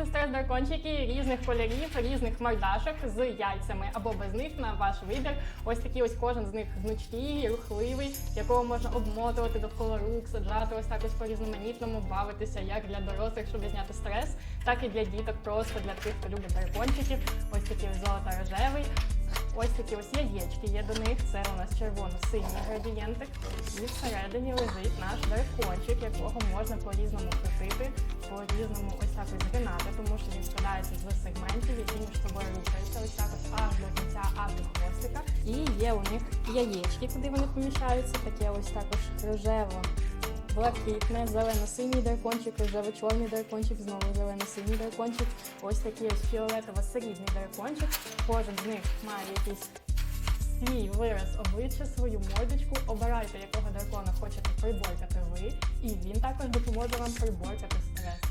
зняти стрес дракончики різних кольорів, різних мордашок з яйцями або без них на ваш вибір. Ось такі ось кожен з них гнучкий, рухливий, якого можна обмотувати довкола рук, саджати ось так ось по різноманітному, бавитися як для дорослих, щоб зняти стрес, так і для діток, просто для тих, хто любить дракончиків. Ось ось золото-рожевий. Ось такі ось яєчки є до них. Це у нас червоно-синій градієнтик. І всередині лежить наш дракончик, якого можна по-різному крутити, по-різному ось так ось згинати, тому що він складається з сегментів, які між собою рухаються. Ось так ось аж до кінця, аж до хвостика. І є у них яєчки, куди вони поміщаються. Таке ось також рожево. Блакитне, зелено-синій дракончик, рожево-чорний дракончик, знову зелено-синій дракончик. Ось такий ось фіолетово-срібний дракончик. Кожен з них має якийсь свій вираз обличчя, свою мордочку. Обирайте, якого дракона хочете приборкати ви, і він також допоможе вам приборкати стрес.